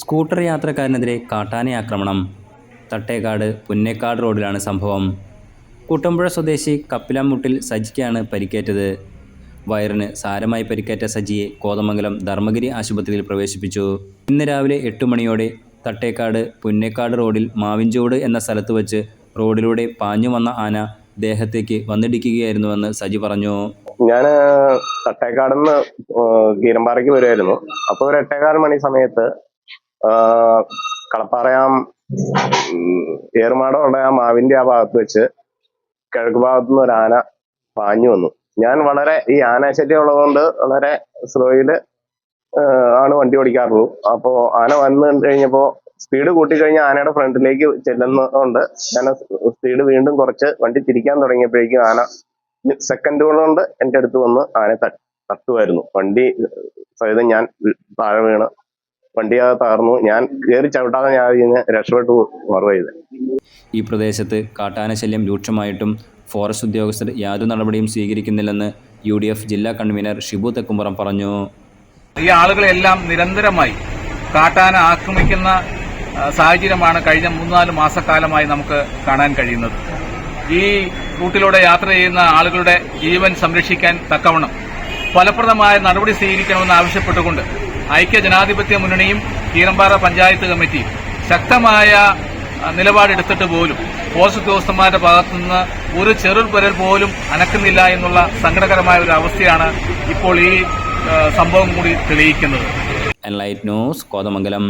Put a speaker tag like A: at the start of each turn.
A: Scooter യാത്രക്കാരനെതിരെ കാട്ടാന ആക്രമണം. തട്ടേക്കാട് പുന്നേക്കാട് റോഡിലാണ് സംഭവം. കുട്ടമ്പുഴ സ്വദേശി കപ്പിലാമുട്ടിൽ സജിക്കാണ് പരിക്കേറ്റത്. വയറിന് സാരമായി പരിക്കേറ്റ സജിയെ കോതമംഗലം ധർമ്മഗിരി ആശുപത്രിയിൽ പ്രവേശിപ്പിച്ചു. ഇന്ന് രാവിലെ എട്ട് മണിയോടെ തട്ടേക്കാട് പുന്നേക്കാട് റോഡിൽ മാവിൻചോട് എന്ന സ്ഥലത്ത് വച്ച് റോഡിലൂടെ പാഞ്ഞു വന്ന ആന ദേഹത്തേക്ക് വന്നിടിക്കുകയായിരുന്നുവെന്ന് സജി പറഞ്ഞു.
B: ഞാൻ തട്ടേക്കാടുന്ന് കീരമ്പാറയ്ക്ക് വരുമായിരുന്നു അപ്പൊ ഒരു എട്ടേകാൽ മണി സമയത്ത് കളപ്പാറയാം ഏറുമാടമുള്ള ആ മാവിന്റെ ആ ഭാഗത്ത് വെച്ച് കിഴക്ക് ഭാഗത്തു നിന്ന് ഒരു ആന പാഞ്ഞു വന്നു. ഞാൻ വളരെ ഈ ആനശല്യം ഉള്ളതുകൊണ്ട് വളരെ സ്ലോയിൽ ആണ് വണ്ടി ഓടിക്കാറുള്ളൂ. അപ്പോ ആന വന്നു കഴിഞ്ഞപ്പോ സ്പീഡ് കൂട്ടിക്കഴിഞ്ഞാൽ ആനയുടെ ഫ്രണ്ടിലേക്ക് ചെല്ലുന്നതുകൊണ്ട് ഞാൻ സ്പീഡ് വീണ്ടും കുറച്ച് വണ്ടി തിരിക്കാൻ തുടങ്ങിയപ്പോഴേക്കും ആന സെക്കൻഡുകൾ കൊണ്ട് എന്റെ അടുത്ത് വന്ന് ആനെ ത- തട്ടുമായിരുന്നു. വണ്ടി സഹിതം ഞാൻ താഴെ വീണ് വണ്ടി അത് തകർന്നു. ഞാൻ കയറി ചവിട്ടാതെ ഞാൻ ഇങ്ങനെ രക്ഷപ്പെട്ടു മറവ് ചെയ്ത്.
A: ഈ പ്രദേശത്ത് കാട്ടാനശല്യം രൂക്ഷമായിട്ടും ഫോറസ്റ്റ് ഉദ്യോഗസ്ഥർ യാതൊരു നടപടിയും സ്വീകരിക്കുന്നില്ലെന്ന് യു ഡി എഫ് ജില്ലാ കൺവീനർ ഷിബു തെക്കുംപുറം പറഞ്ഞു.
C: ഈ ആളുകളെല്ലാം നിരന്തരമായി കാട്ടാന ആക്രമിക്കുന്ന സാഹചര്യമാണ് കഴിഞ്ഞ മൂന്നാൽ മാസക്കാലമായി നമുക്ക് കാണാൻ കഴിയുന്നത്. ഈ റൂട്ടിലൂടെ യാത്ര ചെയ്യുന്ന ആളുകളുടെ ജീവൻ സംരക്ഷിക്കാൻ തക്കവണ്ണം ഫലപ്രദമായ നടപടി സ്വീകരിക്കണമെന്ന് ആവശ്യപ്പെട്ടുകൊണ്ട് ഐക്യ ജനാധിപത്യ മുന്നണിയും കീരമ്പാറ പഞ്ചായത്ത് കമ്മിറ്റിയും ശക്തമായ നിലപാടെടുത്തിട്ട് പോലും പോസ്റ്റ് ഉദ്യോഗസ്ഥന്മാരുടെ ഭാഗത്തുനിന്ന് ഒരു ചെറു പുരൽ പോലും അനക്കുന്നില്ല എന്നുള്ള സങ്കടകരമായ ഒരു അവസ്ഥയാണ് ഇപ്പോൾ ഈ സംഭവം കൂടി തെളിയിക്കുന്നത്.
A: ന്യൂസ് കോതമംഗലം